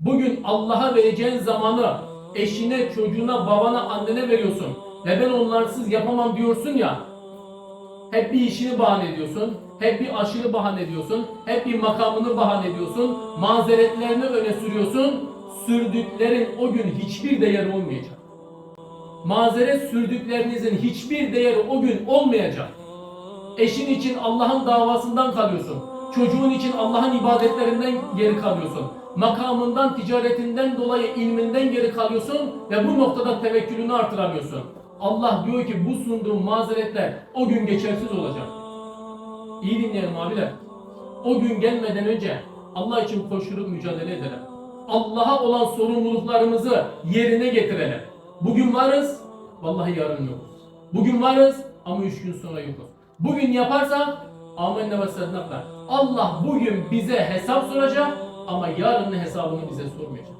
Bugün Allah'a vereceğin zamanı eşine, çocuğuna, babana, annene veriyorsun. Ve ben onlarsız yapamam diyorsun ya. Hep bir işini bahane ediyorsun. Hep bir aşırı bahane ediyorsun. Hep bir makamını bahane ediyorsun. Mazeretlerini öne sürüyorsun. Sürdüklerin o gün hiçbir değeri olmayacak. Mazeret sürdüklerinizin hiçbir değeri o gün olmayacak. Eşin için Allah'ın davasından kalıyorsun. Çocuğun için Allah'ın ibadetlerinden geri kalıyorsun. Makamından, ticaretinden dolayı ilminden geri kalıyorsun ve bu noktada tevekkülünü artıramıyorsun. Allah diyor ki bu sunduğum mazeretler o gün geçersiz olacak. İyi dinleyelim abiler. O gün gelmeden önce Allah için koşturup mücadele edelim. Allah'a olan sorumluluklarımızı yerine getirelim. Bugün varız, vallahi yarın yokuz. Bugün varız ama üç gün sonra yokuz. Bugün yaparsak amenna ve saddakla. Allah bugün bize hesap soracak ama yarının hesabını bize sormayacak.